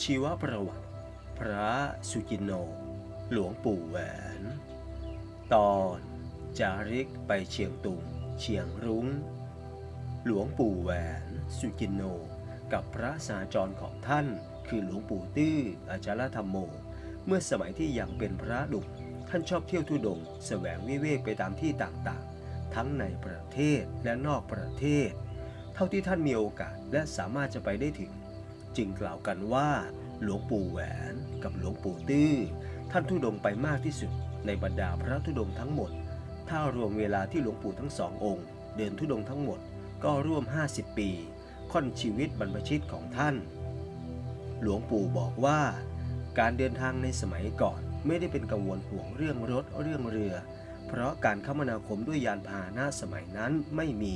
ชีวประวัติ พระสุจินโน หลวงปู่แหวน ตอนจาริกไปเชียงตุง เชียงรุง้ง หลวงปู่แหวน สุจินโน กับพระสาจรของท่าน คือหลวงปู่ตื้ออาจารย์ธรรมโม เมื่อสมัยที่ยังเป็นพระดุกท่านชอบเที่ยวทุดงค์แสวงวิเวกไปตามที่ต่างๆ ทั้งในประเทศและนอกประเทศ เท่าที่ท่านมีโอกาสและสามารถจะไปได้ถึง จึงกล่าวกันว่า หลวงปู่แหวนกับหลวงปู่ตื้อ ท่านทุดงไปมากที่สุด ในบรรดาพระธุดงทั้งหมด ถ้ารวมเวลาที่หลวงปู่ทั้งสององค์ เดินธุดงทั้งหมดก็ร่วม 50 ปี ค่อนชีวิตบรรพชิตของท่าน หลวงปู่บอกว่า การเดินทางในสมัยก่อนไม่ได้เป็นกังวลห่วงเรื่องรถเรื่องเรือ เพราะการคมนาคมด้วยยานพาหนะสมัยนั้นไม่มี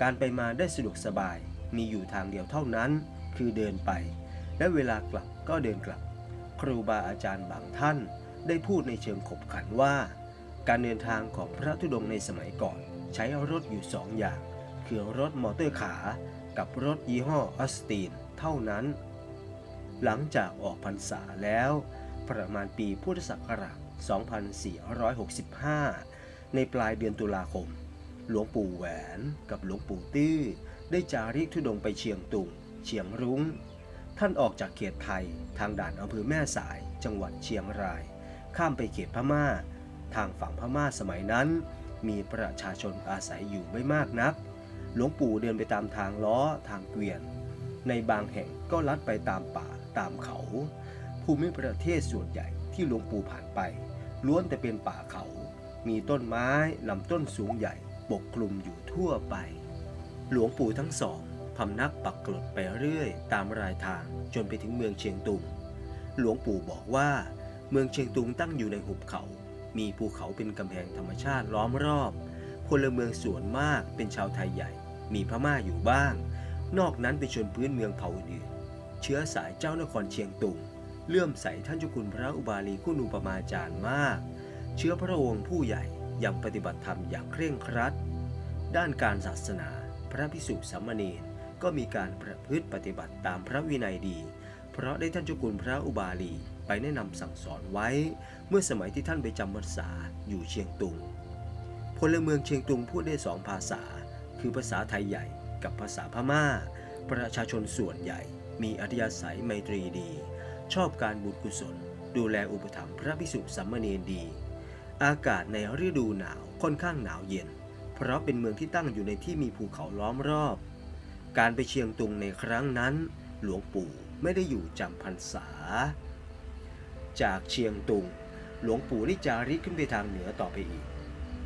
การไปมาได้สะดวกสบายมีอยู่ทางเดียวเท่านั้น คือเดินไป และเวลากลับก็เดินกลับ ครูบาอาจารย์บางท่านได้พูดในเชิงขบขันว่า การเดินทางของพระธุดงในสมัยก่อน ใช้รถอยู่สองอย่าง คือรถมอเตอร์ขากับรถยี่ห้อออสตินเท่านั้น หลังจากออกพรรษาแล้ว ประมาณปีพุทธศักราช 2465 ในปลายเดือนตุลาคม หลวงปู่แหวนกับหลวงปู่ตื้อ ได้จาริกธุดงไปเชียงตุง เชียงรุง้ง ท่านออกจากเขตไทยทางด่านอำเภอแม่สาย จังหวัดเชียงราย ข้ามไปเขตพม่า ทางฝั่งพม่าสมัยนั้น มีประชาชนอาศัยอยู่ไม่มากนัก หลวงปู่เดินไปตามทางล้อทางเกวียน ในบางแห่งก็ลัดไปตามป่าตามเขา ภูมิประเทศส่วนใหญ่ที่หลวงปู่ผ่านไป ล้วนแต่เป็นป่าเขา มีต้นไม้ลำต้นสูงใหญ่ปกคลุมอยู่ทั่วไป หลวงปู่ทั้งสอง พำนักปักกลดไปเรื่อยตามรายทางจนไปถึงเมืองเชียงตุง หลวงปู่บอกว่า เมืองเชียงตุงตั้งอยู่ในหุบเขา มีภูเขาเป็นกำแพงธรรมชาติล้อมรอบพลเมืองส่วนมากเป็นชาวไทยใหญ่ มีพม่าอยู่บ้าง นอกนั้นเป็นชนพื้นเมืองเผ่าอื่น เชื้อสายเจ้านครเชียงตุง เลื่อมใสท่านเจ้าคุณพระอุบาลีคุณูปมาจารย์มาก เชื้อพระองค์ผู้ใหญ่ยังปฏิบัติธรรมอย่างเคร่งครัด ด้านการศาสนาพระพิสุสามเณร ก็มีการประพฤติปฏิบัติตามพระวินัยดี เพราะได้ท่านเจ้าคุณพระอุบาลีไปแนะนำสั่งสอนไว้ เมื่อสมัยที่ท่านไปจำพรรษาอยู่เชียงตุง พลเมืองเชียงตุงพูดได้สองภาษา คือภาษาไทยใหญ่กับภาษาพม่า ประชาชนส่วนใหญ่มีอัธยาศัยไมตรีดี ชอบการบุญกุศล ดูแลอุปถัมภ์พระภิกษุสามเณรดี อากาศในฤดูหนาวค่อนข้างหนาวเย็น เพราะเป็นเมืองที่ตั้งอยู่ในที่มีภูเขาล้อมรอบ การไปเชียงตุงในครั้งนั้น หลวงปู่ไม่ได้อยู่จำพรรษา จากเชียงตุง หลวงปู่ได้จาริกขึ้นไปทางเหนือต่อไปอีก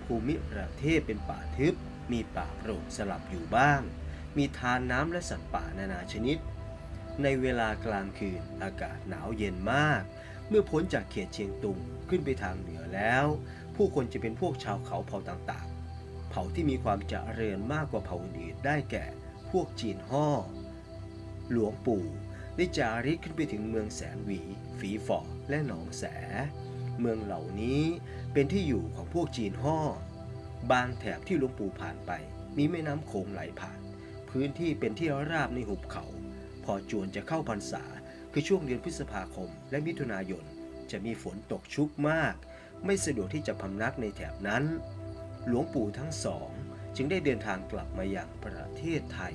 ภูมิประเทศเป็นป่าทึบ มีป่าโปร่งสลับอยู่บ้าง มีทานน้ำและสัตว์ป่านานาชนิด ในเวลากลางคืนอากาศหนาวเย็นมาก เมื่อพ้นจากเขตเชียงตุงขึ้นไปทางเหนือแล้ว ผู้คนจะเป็นพวกชาวเขาเผ่าต่างๆ เผ่าที่มีความเจริญมากกว่าเผ่าอื่นๆได้แก่ พวกจีนฮ่อหลวงปู่ได้จาริกขึ้นไปถึงเมืองแสนหวี ฝีฝอและหนองแส เมืองเหล่านี้เป็นที่อยู่ของพวกจีนฮ่อบางแถบที่หลวงปู่ผ่านไป มีแม่น้ำโขงไหลผ่าน พื้นที่เป็นที่ราบในหุบเขา พอจวนจะเข้าพรรษา คือช่วงเดือนพฤษภาคม และมิถุนายน จะมีฝนตกชุกมาก ไม่สะดวกที่จะพำนักในแถบนั้น หลวงปู่ทั้งสอง จึงได้เดินทางกลับมาอย่างประเทศไทย